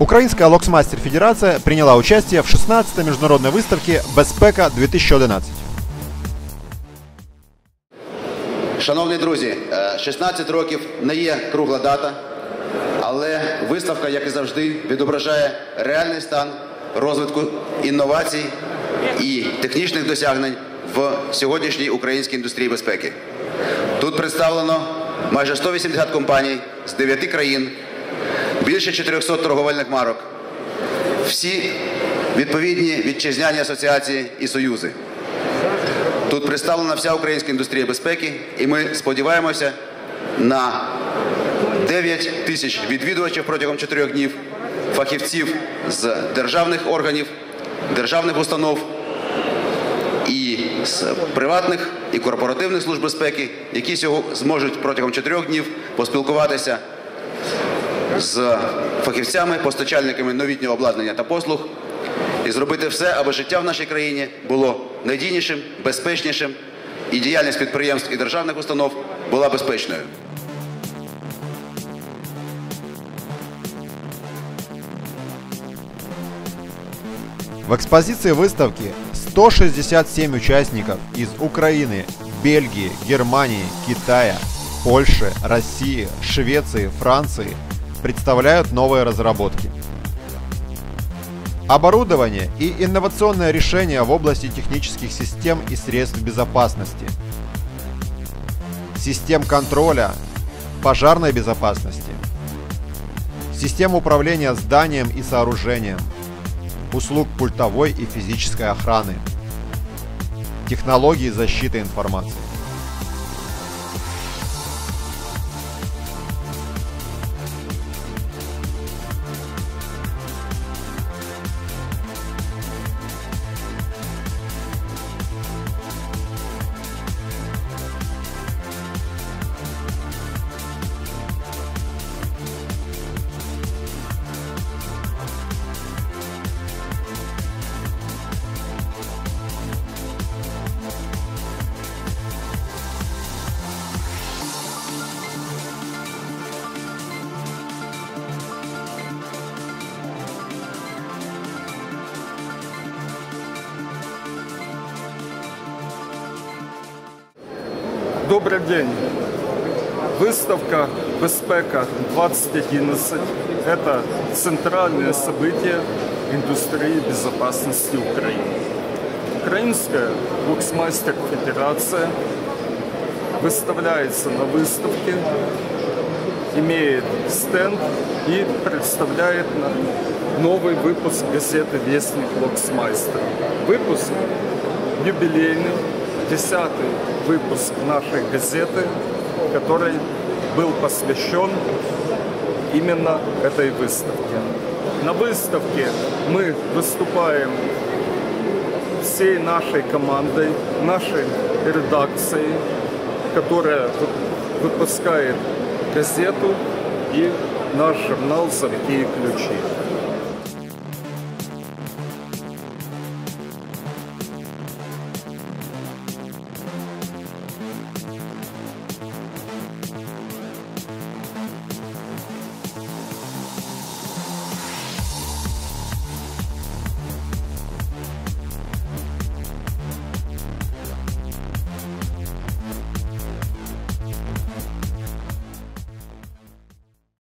Українська Локсмастер Федерація прийняла участие в 16-й міжнародній виставці Безпека 2011. Шановні друзі, е, 16 років не є кругла дата, але виставка, як і завжди, відображає реальний стан розвитку інновацій і технічних досягнень в сьогоднішній українській індустрії безпеки. Тут представлено майже 180 компаній з 9 країн, більше 400 торговельних марок, всі відповідні вітчизняні асоціації і союзи. Тут представлена вся українська індустрія безпеки, і ми сподіваємося на 9 тисяч відвідувачів протягом 4 днів, фахівців з державних органів, державних установ і з приватних і корпоративних служб безпеки, які зможуть протягом 4 днів поспілкуватися з фахівцями, постачальниками новітнього обладнання та послуг і зробити все, аби життя в нашій країні було надійнішим, безпечнішим, і діяльність підприємств і державних установ була безпечною. В экспозиции выставки 167 участников из Украины, Бельгии, Германии, Китая, Польши, России, Швеции, Франции представляют новые разработки. Оборудование и инновационные решения в области технических систем и средств безопасности, систем контроля, пожарной безопасности, систем управления зданием и сооружением, услуг пультовой и физической охраны, технологии защиты информации. Добрый день. Выставка «Безпека 2011» – это центральное событие индустрии безопасности Украины. Украинская боксмастер федерация выставляется на выставке, имеет стенд и представляет новый выпуск газеты «Вестник Боксмастер». Выпуск юбилейный, десятый выпуск нашей газеты, который был посвящен именно этой выставке. На выставке мы выступаем всей нашей командой, нашей редакцией, которая вы- выпускает газету и наш журнал «Замки и ключи».